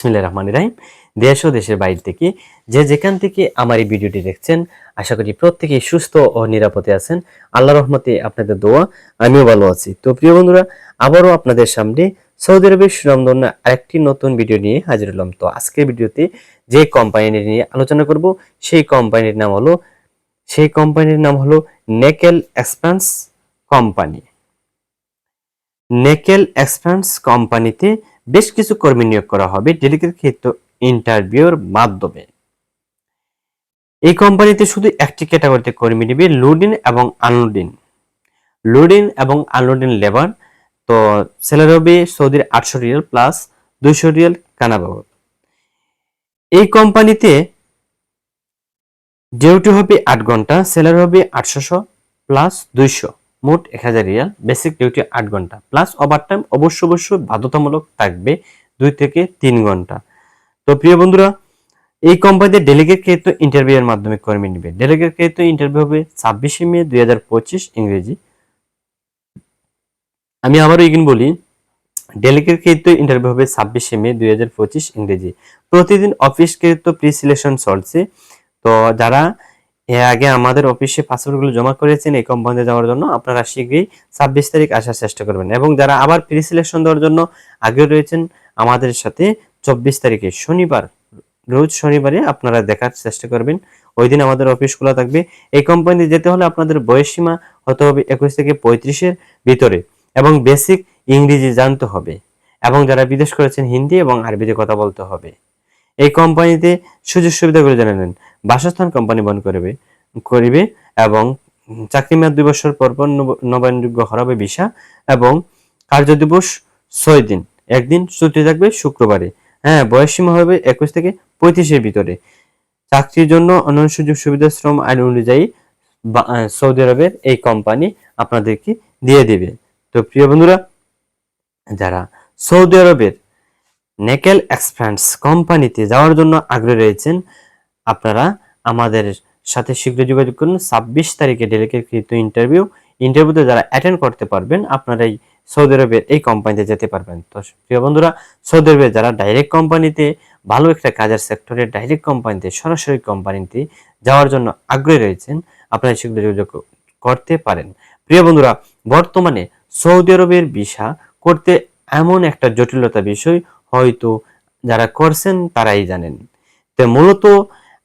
বিসমিল্লাহির রহমানির রহিম। দেশ ও দেশের বাইরে থেকে যে যেখান থেকে আমার এই ভিডিওটি দেখছেন, আশা করি প্রত্যেকেই সুস্থ ও নিরাপদে আছেন। আল্লাহ রহমতে আপনাদের দোয়া, আমিও ভালো আছি। তো প্রিয় বন্ধুরা, আবারও আপনাদের সামনে সৌদি আরবের সুনামধন্য আরেকটি নতুন ভিডিও নিয়ে হাজির হলাম। তো আজকের ভিডিওতে যে কোম্পানি নিয়ে আলোচনা করব, সেই কোম্পানির নাম হলো, সেই কোম্পানির নাম হলো Nickel Expanse company Nickel Expanse কোম্পানিতে বেশ কিছু কর্মী নিয়োগ করা হবে ক্ষেত্র ইন্টারভিউর মাধ্যমে। এই কোম্পানিতে শুধু একটি ক্যাটাগরিতে কর্মী নেবে লোডিং এবং আনলোডিন। লোডিন এবং আনলোডিন লেবার, তো স্যালারি হবে সৌদির আটশো রিয়াল প্লাস দুইশো রিয়াল কানা বাবদ। এই কোম্পানিতে ডিউটি হবে আট ঘণ্টা স্যালারি হবে আটশোশো প্লাস দুইশো। মোট এক হাজার রিয়াল বেসিক ডিউটি আট ঘণ্টা প্লাস ওভার টাইম অবশ্য অবশ্যই বাধ্যতামূলক থাকবে দুই থেকে তিন ঘণ্টা। তো প্রিয় বন্ধুরা, এই কোম্পানিতে ডেলিগেট কৃত ইন্টারভিউয়ের মাধ্যমে কর্মী নেবে। ডেলিগেট কৃত ইন্টারভিউ হবে ছাব্বিশে মে দুই হাজার পঁচিশ ইংরেজি। আমি আবারও এগিন বলি ডেলিগেট কৃত ইন্টারভিউ হবে ছাব্বিশে মে দুই হাজার পঁচিশ ইংরেজি। প্রতিদিন অফিস কৃত প্রি সিলেকশন চলছে। তো যারা এর আগে আমাদের অফিসে পাসপোর্টগুলো জমা করেছেন এই কোম্পানিতে যাওয়ার জন্য আপনারা শীঘ্রই ছাব্বিশ তারিখ আসার চেষ্টা করবেন। এবং যারা আবার প্রি সিলেকশন দেওয়ার জন্য আগে রয়েছেন, আমাদের সাথে চব্বিশ তারিখে শনিবার, রোজ শনিবারে আপনারা দেখার চেষ্টা করবেন। ওই দিন আমাদের অফিস খোলা থাকবে। এই কোম্পানিতে যেতে হলে আপনাদের বয়স সীমা হতে হবে একুশ থেকে পঁয়ত্রিশের ভিতরে এবং বেসিক ইংরেজি জানতে হবে এবং যারা বিদেশ করেছেন হিন্দি এবং আরবিতে কথা বলতে হবে। এই কোম্পানিতে সুযোগ সুবিধাগুলো জেনে নেন। বাসস্থান কোম্পানি বন্ধ করবে, করিবে এবং চাকরি মেয়াদ দুই বছর পর পর নবায়নযোগ্য হরাবে ভিসা এবং কার্য দিবস ছয় দিন। একদিন ছুটি থাকবে শুক্রবারে। হ্যাঁ বয়স সীমা হবে একুশ থেকে পঁয়ত্রিশের ভিতরে। চাকরির জন্য অন্যান্য সুযোগ সুবিধা শ্রম আইন অনুযায়ী সৌদি আরবের এই কোম্পানি আপনাদেরকে দিয়ে দেবে। তো প্রিয় বন্ধুরা, যারা সৌদি আরবের নেকেল এক্সপ্যান্স কোম্পানিতে যাওয়ার জন্য আগ্রহী রয়েছেন। আপনারা আমাদের সাথে শীঘ্র যোগাযোগ করুন। ছাব্বিশ তারিখে ডেলিগেটকৃত ইন্টারভিউ। ইন্টারভিউতে যারা অ্যাটেন্ড করতে পারবেন আপনারা এই সৌদি আরবের এই কোম্পানিতে যেতে পারবেন। তো প্রিয় বন্ধুরা, সৌদি আরবে যারা ডাইরেক্ট কোম্পানিতে, ভালো একটা কাজের সেক্টরে ডাইরেক্ট কোম্পানিতে, সরাসরি কোম্পানিতে যাওয়ার জন্য আগ্রহী রয়েছেন আপনারা শীঘ্র যোগাযোগ করতে পারেন। প্রিয় বন্ধুরা, বর্তমানে সৌদি আরবের ভিসা করতে এমন একটা জটিলতা বিষয় হয়তো যারা করছেন তারাই জানেন। তো মূলত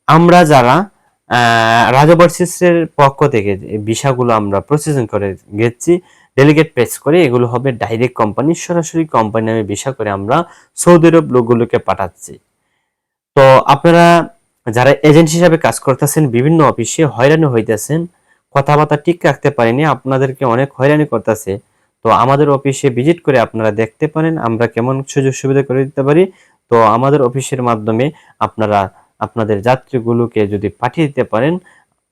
আমরা যারা রাজাবার্সিসের পক্ষ থেকে ভিসাগুলো আমরা প্রসেসিং করে গেছি ডেলিগেট পেস করে, এগুলো হবে ডাইরেক্ট কোম্পানি সরাসরি কোম্পানি নামে ভিসা করে আমরা সৌদি আরব লোকগুলোকে পাঠাচ্ছি। তো আপনারা যারা এজেন্ট হিসাবে কাজ করতেছেন, বিভিন্ন অফিসে হয়রানি হইতেছেন, কথাবার্তা ঠিক রাখতে পারেনি, আপনাদেরকে অনেক হয়রানি করতেছে। তো আমাদের অফিসে ভিজিট করে আপনারা দেখতে পারেন, আমরা কেমন সুযোগ সুবিধা করে দিতে পারি। তো আমাদের অফিসের মাধ্যমে আপনারা আপনাদের যাত্রীগুলোকে যদি পাঠিয়ে দিতে পারেন,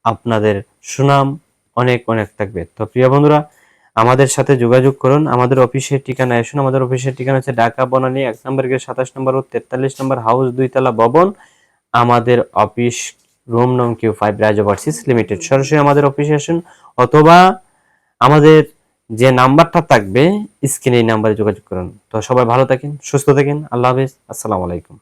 আপনাদের সুনাম অনেক অনেক থাকবে। তো প্রিয় বন্ধুরা, আমাদের সাথে যোগাযোগ করুন। আমাদের অফিসের ঠিকানা এসুন আমাদের অফিসের ঠিকানা হচ্ছে ঢাকা, বনানী, এক নম্বর গেট, সাতাশ নম্বর ও তেতাল্লিশ নম্বর হাউস, দুইতলা ভবন। আমাদের অফিস রুম নং কিউ ফাইভ রাজ লিমিটেড। সরাসরি আমাদের অফিসে আসুন। অথবা আমাদের যে নাম্বারটা থাকবে স্ক্রিনে এই নাম্বারে যোগাযোগ করুন। তো সবাই ভালো থাকেন, সুস্থ থাকেন, আল্লাহ হাফিজ, আসসালামু আলাইকুম।